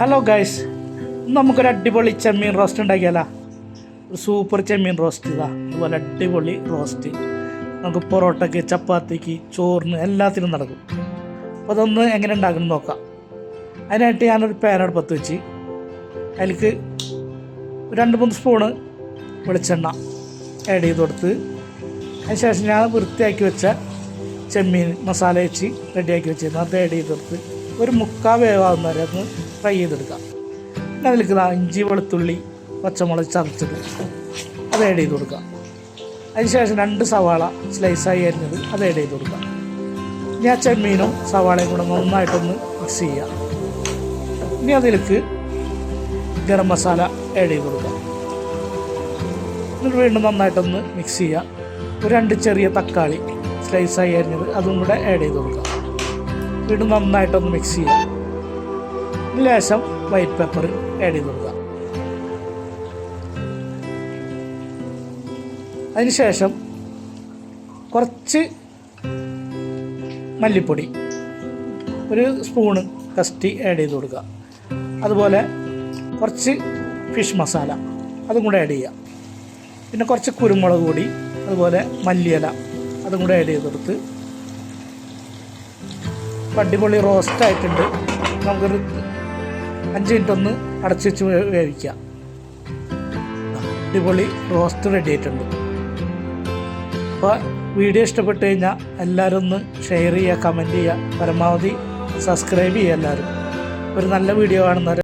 Hello guys നമുക്കൊരു അടിപൊളി ചെമ്മീൻ roast ഉണ്ടാക്കിയാലോ? ഒരു സൂപ്പർ ചെമ്മീൻ റോസ്റ്റ് ഇതാ. അതുപോലെ അടിപൊളി റോസ്റ്റ് നമുക്ക് പൊറോട്ടയ്ക്ക് ചപ്പാത്തിക്ക് ചോറിന് എല്ലാത്തിനും നടക്കും. അപ്പോൾ അതൊന്ന് എങ്ങനെ ഉണ്ടാക്കണം നോക്കാം. അതിനായിട്ട് ഞാനൊരു പാൻ അടുപ്പത്ത് വെച്ച് അതിലേക്ക് രണ്ട് മൂന്ന് സ്പൂണ് വെളിച്ചെണ്ണ ആഡ് ചെയ്ത് കൊടുത്ത് അതിനുശേഷം ഞാൻ വൃത്തിയാക്കി വെച്ച ചെമ്മീൻ മസാല വെച്ച് റെഡിയാക്കി വെച്ചിരുന്നു. അത് ആഡ് ചെയ്ത് കൊടുത്ത് ഒരു മുക്കാൽ വേവാകുന്ന വരെ ഫ്രൈ ചെയ്തെടുക്കാം. പിന്നെ അതിലേക്ക് ഇഞ്ചി വെളുത്തുള്ളി പച്ചമുളക് ചതച്ചത് അത് ആഡ് ചെയ്ത് കൊടുക്കാം. അതിനുശേഷം രണ്ട് സവാള സ്ലൈസായി അരിഞ്ഞത് അത് ആഡ് ചെയ്ത് കൊടുക്കുക ഇനി ആ ചെമ്മീനും സവാളയും കൂടെ നന്നായിട്ടൊന്ന് മിക്സ് ചെയ്യാം ഇനി അതിലേക്ക് ഗരം മസാല ആഡ് ചെയ്ത് കൊടുക്കുക എന്നിട്ട് വീണ്ടും നന്നായിട്ടൊന്ന് മിക്സ് ചെയ്യുക. ഒരു രണ്ട് ചെറിയ തക്കാളി സ്ലൈസായി അരിഞ്ഞത് അതും കൂടെ ആഡ് ചെയ്ത് കൊടുക്കുക വീണ്ടും നന്നായിട്ടൊന്ന് മിക്സ് ചെയ്യുക. ലേശം വൈറ്റ് പേപ്പർ ആഡ് ചെയ്ത് കൊടുക്കുക. അതിനുശേഷം കുറച്ച് മല്ലിപ്പൊടി ഒരു സ്പൂണ് കസ്റ്റി ആഡ് ചെയ്ത് കൊടുക്കുക. അതുപോലെ കുറച്ച് ഫിഷ് മസാല അതും കൂടെ ആഡ് ചെയ്യുക. പിന്നെ കുറച്ച് കുരുമുളക് പൊടി അതുപോലെ മല്ലിയില അതും കൂടെ ആഡ് ചെയ്ത് കൊടുത്ത് അടിപൊളി റോസ്റ്റ് ആയിട്ടുണ്ട്. നമുക്കൊരു അഞ്ച് മിനിറ്റ് ഒന്ന് അടച്ചു വെച്ച് വേവിക്കുക വേവിക്കാം. അടിപൊളി റോസ്റ്റ് റെഡി ആയിട്ടുണ്ട്. അപ്പോൾ വീഡിയോ ഇഷ്ടപ്പെട്ട് കഴിഞ്ഞാൽ എല്ലാവരും ഒന്ന് ഷെയർ ചെയ്യുക കമന്റ് ചെയ്യുക. പരമാവധി സബ്സ്ക്രൈബ് ചെയ്യുക എല്ലാവരും ഒരു നല്ല വീഡിയോ കാണുന്നവരെ